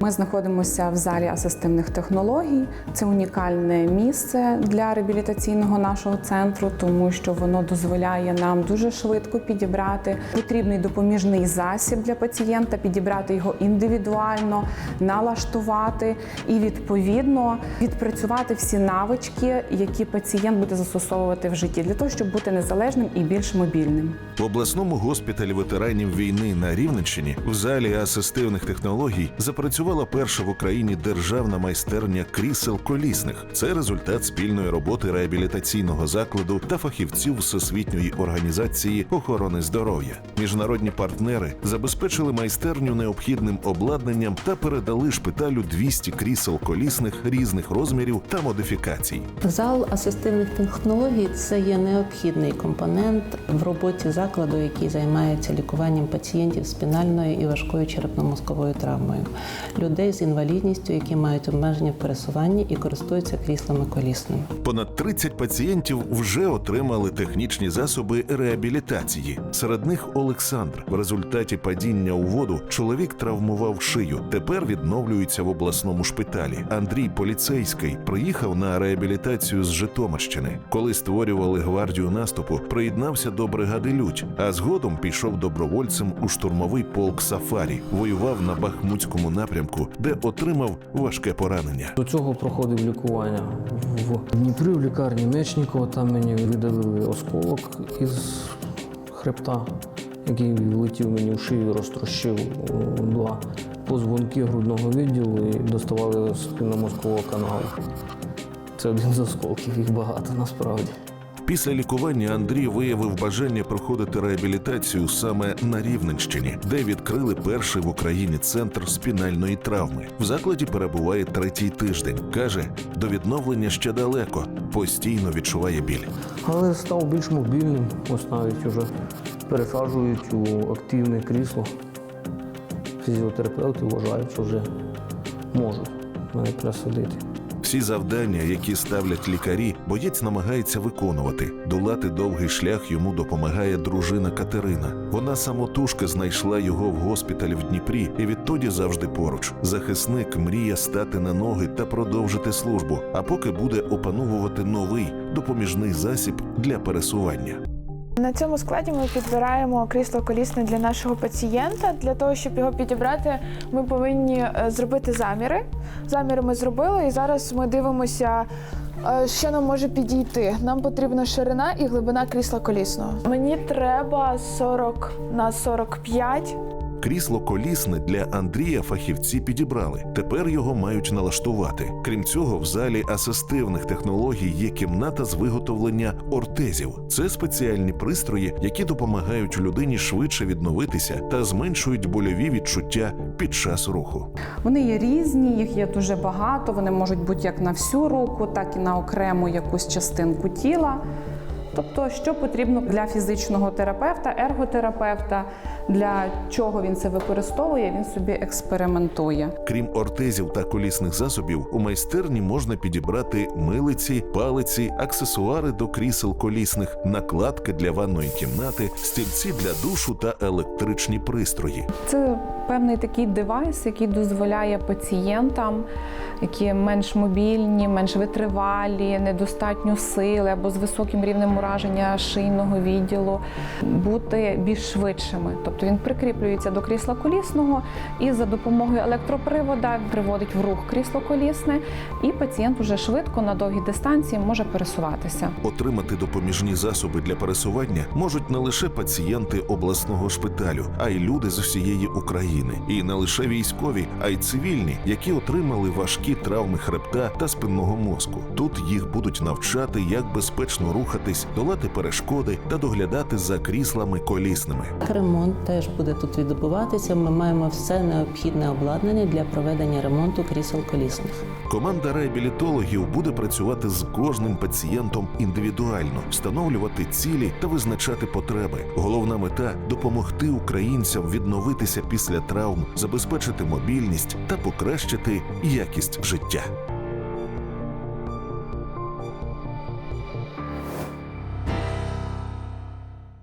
Ми знаходимося в залі асистивних технологій. Це унікальне місце для реабілітаційного нашого центру, тому що воно дозволяє нам дуже швидко підібрати потрібний допоміжний засіб для пацієнта, підібрати його індивідуально, налаштувати і відповідно відпрацювати всі навички, які пацієнт буде застосовувати в житті, для того, щоб бути незалежним і більш мобільним. В обласному госпіталі ветеранів війни на Рівненщині в залі асистивних технологій запрацювала перша в Україні державна майстерня крісел колісних. Це результат спільної роботи реабілітаційного закладу та фахівців Всесвітньої організації охорони здоров'я. Міжнародні партнери забезпечили майстерню необхідним обладнанням та передали шпиталю 200 крісел колісних різних розмірів та модифікацій. Зал асистивних технологій це є необхідний компонент в роботі закладу, який займається лікуванням пацієнтів з спінальною і важкою черепно-мозковою травмою, людей з інвалідністю, які мають обмеження в пересуванні і користуються кріслами колісними. Понад 30 пацієнтів вже отримали технічні засоби реабілітації. Серед них Олександр. В результаті падіння у воду чоловік травмував шию. Тепер відновлюється в обласному шпиталі. Андрій Поліцейський приїхав на реабілітацію з Житомирщини. Коли створювали гвардію наступу, приєднався до бригади Людь, а згодом пішов добровольцем у штурмовий полк Сафарі. Воював на Бахмутському напрямку, де отримав важке поранення. До цього проходив лікування в Дніпрі, в лікарні Мечнікова. Там мені видалили осколок із хребта, який влетів мені в шию, розтрощив два позвонки грудного відділу і доставали з спинномозкового каналу. Це один з осколків, їх багато насправді. Після лікування Андрій виявив бажання проходити реабілітацію саме на Рівненщині, де відкрили перший в Україні центр спінальної травми. В закладі перебуває третій тиждень. каже, до відновлення ще далеко, постійно відчуває біль. Але став більш мобільним, ось навіть уже пересаджують у активне крісло. Фізіотерапевти вважають, що вже можуть мене присадити. Всі завдання, які ставлять лікарі, боєць намагається виконувати. Долати довгий шлях йому допомагає дружина Катерина. Вона самотужки знайшла його в госпіталі в Дніпрі і відтоді завжди поруч. Захисник мріє стати на ноги та продовжити службу, а поки буде опановувати новий допоміжний засіб для пересування. На цьому складі ми підбираємо крісло колісне для нашого пацієнта. Для того, щоб його підібрати, ми повинні е, зробити заміри. Заміри ми зробили, і зараз ми дивимося, е, що нам може підійти. Нам потрібна ширина і глибина крісла колісного. Мені треба 40 на 45. Крісло колісне для Андрія фахівці підібрали. Тепер його мають налаштувати. Крім цього, в залі асистивних технологій є кімната з виготовлення ортезів. Це спеціальні пристрої, які допомагають людині швидше відновитися та зменшують больові відчуття під час руху. Вони є різні, їх є дуже багато. Вони можуть бути як на всю руку, так і на окрему якусь частинку тіла. Тобто, що потрібно для фізичного терапевта, ерготерапевта, для чого він це використовує, він собі експериментує. Крім ортезів та колісних засобів, у майстерні можна підібрати милиці, палиці, аксесуари до крісел колісних, накладки для ванної кімнати, стільці для душу та електричні пристрої. Це певний такий девайс, який дозволяє пацієнтам, які менш мобільні, менш витривалі, недостатньо сили або з високим рівнем ураження шийного відділу, бути більш швидшими. Тобто він прикріплюється до крісла колісного і за допомогою електропривода приводить в рух крісло колісне, і пацієнт уже швидко на довгій дистанції може пересуватися. Отримати допоміжні засоби для пересування можуть не лише пацієнти обласного шпиталю, а й люди з усієї України. І не лише військові, а й цивільні, які отримали важкі травми хребта та спинного мозку. Тут їх будуть навчати, як безпечно рухатись, долати перешкоди та доглядати за кріслами колісними. Ремонт теж буде тут відбуватися. Ми маємо все необхідне обладнання для проведення ремонту крісел колісних. Команда реабілітологів буде працювати з кожним пацієнтом індивідуально, встановлювати цілі та визначати потреби. Головна мета допомогти українцям відновитися після травм, забезпечити мобільність та покращити якість життя.